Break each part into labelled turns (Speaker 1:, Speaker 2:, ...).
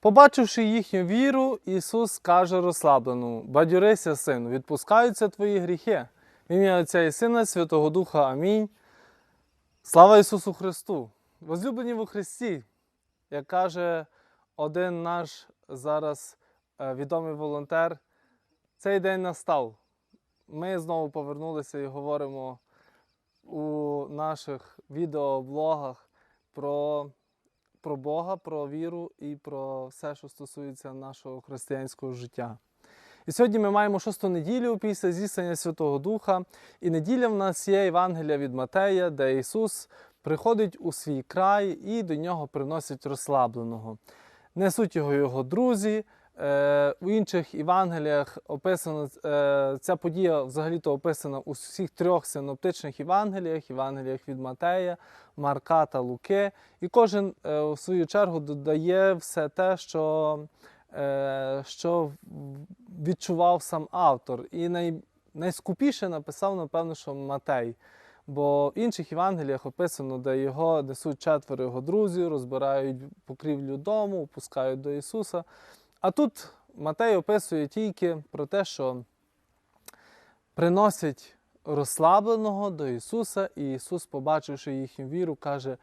Speaker 1: Побачивши їхню віру, Ісус каже розслаблену: Бадьорися, сину, відпускаються твої гріхи. В ім'я Отця і Сина, Святого Духа. Амінь. Слава Ісусу Христу! Возлюблені во Христі, як каже один наш зараз е, відомий волонтер, цей день настав. Ми знову повернулися і говоримо у наших відеоблогах про, про Бога, про віру і про все, що стосується нашого християнського життя. І сьогодні ми маємо шосту неділю після зіснення Святого Духа. І неділя в нас є Євангелія від Матея, де Ісус приходить у свій край і до нього приносять розслабленого. Несуть його його друзі. Е, У інших Євангеліях описано е, ця подія взагалі-то описана у всіх трьох синоптичних Євангеліях, Євангеліях від Матея, Марка та Луки. І кожен е, у свою чергу додає все те, що, е, що відчував сам автор. І най, найскупіше написав, напевно, що Матей. Бо в інших Євангеліях описано, де його несуть четверо його друзів, розбирають покрівлю дому, пускають до Ісуса. А тут Матей описує тільки про те, що приносять розслабленого до Ісуса, і Ісус, побачивши їхню віру, каже: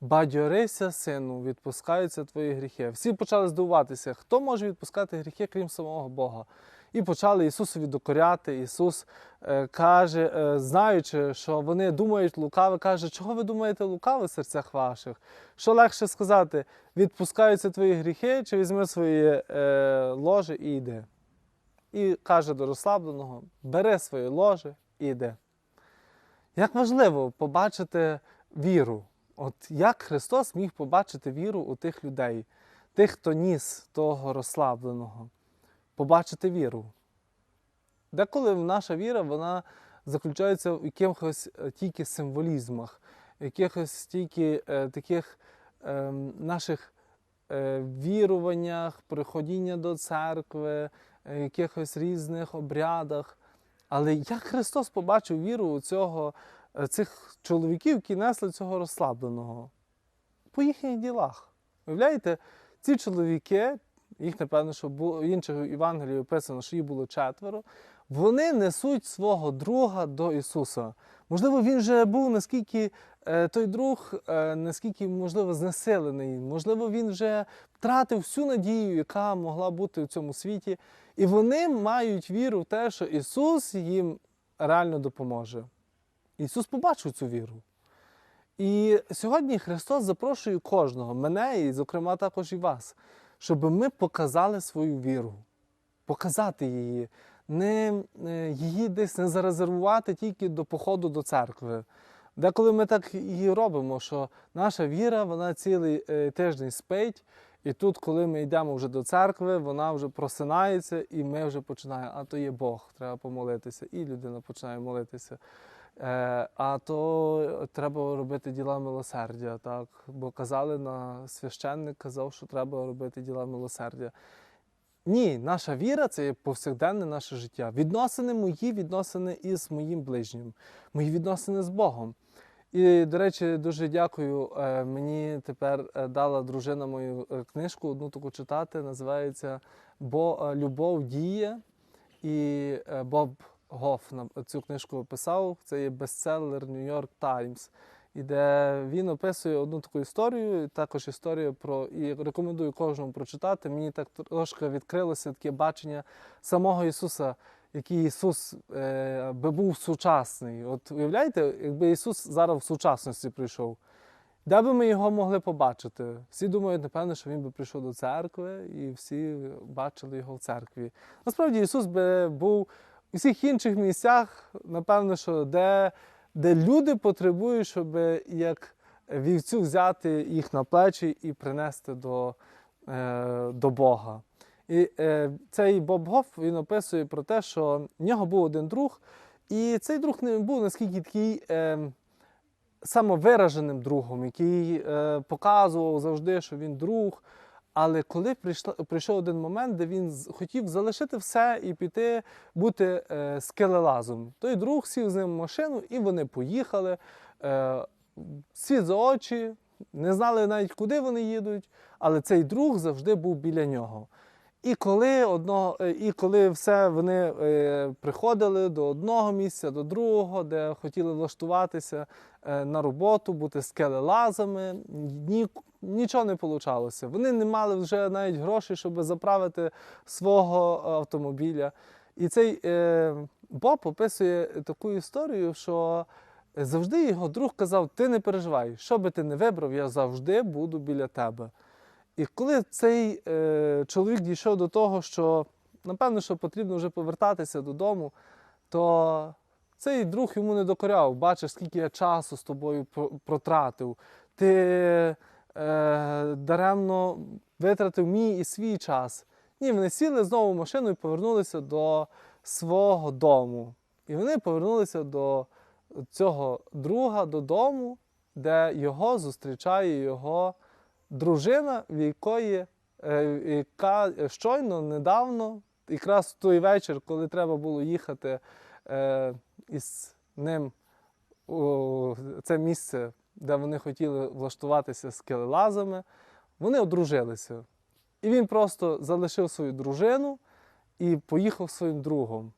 Speaker 1: Бадьорися, сину, відпускаються твої гріхи. Всі почали здивуватися, хто може відпускати гріхи, крім самого Бога. І почали Ісусові докоряти. Ісус е, каже, е, знаючи, що вони думають лукаве, каже, чого ви думаєте лукаве в серцях ваших? Що легше сказати, відпускаються твої гріхи, чи візьми своє е, ложе і йди. І каже до розслабленого: бери своє ложе і йди. Як важливо побачити віру. От як Христос міг побачити віру у тих людей, тих, хто ніс того розслабленого побачити віру. Деколи наша віра вона заключається в якихось е, тільки символізмах, якихось тільки е, таких е, наших е, віруваннях, приходіння до церкви, е, якихось різних обрядах. Але як Христос побачив віру у цього, е, цих чоловіків, які несли цього розслабленого? По їхніх ділах. Уявляєте, ці чоловіки, їх, напевно, що було інших Євангелії описано, що їх було четверо. Вони несуть свого друга до Ісуса. Можливо, він вже був наскільки е, той друг, е, наскільки, можливо, знесилений, можливо, він вже втратив всю надію, яка могла бути в цьому світі. І вони мають віру в те, що Ісус їм реально допоможе. Ісус побачив цю віру. І сьогодні Христос запрошує кожного, мене і, зокрема, також і вас щоб ми показали свою віру, показати її, не е, її десь не зарезервувати тільки до походу до церкви. Деколи ми так і робимо, що наша віра вона цілий е, тиждень спить, і тут, коли ми йдемо вже до церкви, вона вже просинається, і ми вже починаємо, а то є Бог, треба помолитися, і людина починає молитися. Е, а то треба робити діла милосердя, так? Бо казали на священник казав, що треба робити діла милосердя. Ні, наша віра це є повсякденне наше життя. Відносини мої, відносини із моїм ближнім, мої відносини з Богом. І, до речі, дуже дякую. Е, мені тепер е, дала дружина мою книжку, одну таку читати. Називається Бо Любов діє і Боб. Гоф цю книжку писав. Це є бестселер York Times, і де він описує одну таку історію, також історію про і рекомендую кожному прочитати. Мені так трошки відкрилося таке бачення самого Ісуса, який Ісус е, би був сучасний. От уявляєте, якби Ісус зараз в сучасності прийшов. Де би ми його могли побачити? Всі думають, напевно, що він би прийшов до церкви, і всі бачили його в церкві. Насправді Ісус би був у всіх інших місцях, напевно, що де де люди потребують, щоб як вівцю взяти їх на плечі і принести до е, до Бога. І е, цей Боб Гоф він описує про те, що в нього був один друг, і цей друг не був наскільки такий е, самовираженим другом, який е, показував завжди, що він друг. Але коли прийшла, прийшов один момент, де він хотів залишити все і піти бути е, скелелазом, той друг сів з ним в машину, і вони поїхали. Е, світ за очі, не знали навіть, куди вони їдуть, але цей друг завжди був біля нього. І коли одного, е, і коли все вони е, приходили до одного місця, до другого, де хотіли влаштуватися е, на роботу, бути скелелазами, ні, нічого не вийшло. Вони не мали вже навіть грошей, щоб заправити свого автомобіля. І цей Боб описує таку історію, що завжди його друг казав: Ти не переживай, що би ти не вибрав, я завжди буду біля тебе. І коли цей е, чоловік дійшов до того, що напевно, що потрібно вже повертатися додому, то цей друг йому не докоряв. Бачиш, скільки я часу з тобою протратив. Ти е, даремно витратив мій і свій час. Ні, вони сіли знову в машину і повернулися до свого дому. І вони повернулися до цього друга додому, де його зустрічає його дружина, в якої, е, яка щойно недавно, якраз в той вечір, коли треба було їхати е, із ним у це місце, де вони хотіли влаштуватися з скелелазами, вони одружилися. І він просто залишив свою дружину і поїхав своїм другом.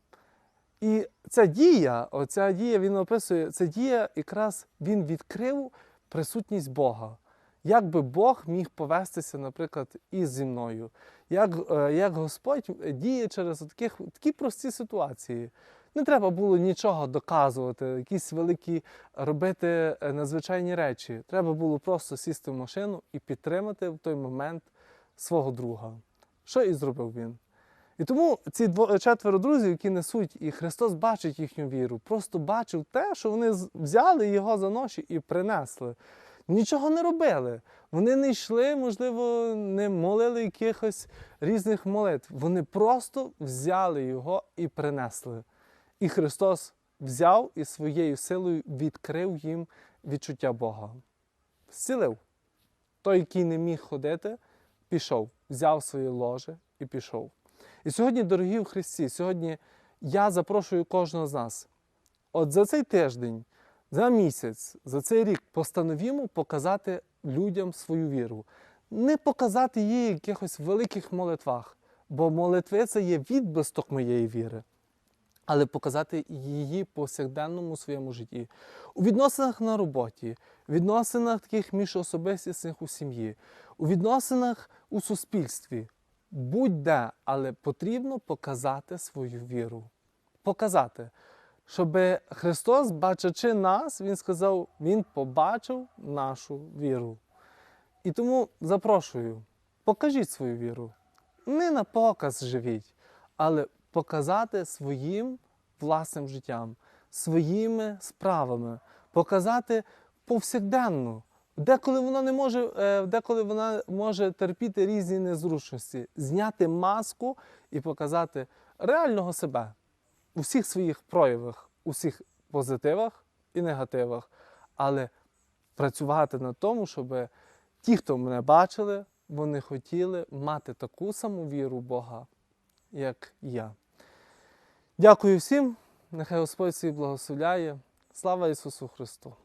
Speaker 1: І ця дія, оця дія, він описує, ця дія якраз він відкрив присутність Бога. Як би Бог міг повестися, наприклад, і зі мною, як, е, як Господь діє через таких, такі прості ситуації. Не треба було нічого доказувати, якісь великі робити е, надзвичайні речі. Треба було просто сісти в машину і підтримати в той момент свого друга. Що і зробив він. І тому ці дво, четверо друзів, які несуть, і Христос бачить їхню віру, просто бачив те, що вони взяли його за ноші і принесли. Нічого не робили. Вони не йшли, можливо, не молили якихось різних молитв. Вони просто взяли його і принесли. І Христос взяв і своєю силою відкрив їм відчуття Бога. Зцілив. Той, який не міг ходити, пішов, взяв своє ложе і пішов. І сьогодні, дорогі в Христі, сьогодні я запрошую кожного з нас. От за цей тиждень, за місяць, за цей рік постановімо показати людям свою віру. Не показати її в якихось великих молитвах, бо молитви це є відблисток моєї віри, але показати її повсякденному своєму житті. У відносинах на роботі, у відносинах таких міжособистісних у сім'ї, у відносинах у суспільстві. Будь-де, але потрібно показати свою віру. Показати, щоб Христос, бачачи нас, Він сказав, Він побачив нашу віру. І тому запрошую, покажіть свою віру. Не на показ живіть, але показати своїм власним життям, своїми справами, показати повсякденно. Деколи вона не може, е, деколи вона може терпіти різні незручності, зняти маску і показати реального себе у всіх своїх проявах, у всіх позитивах і негативах, але працювати на тому, щоб ті, хто мене бачили, вони хотіли мати таку саму віру в Бога, як я. Дякую всім. Нехай Господь всіх благословляє. Слава Ісусу Христу!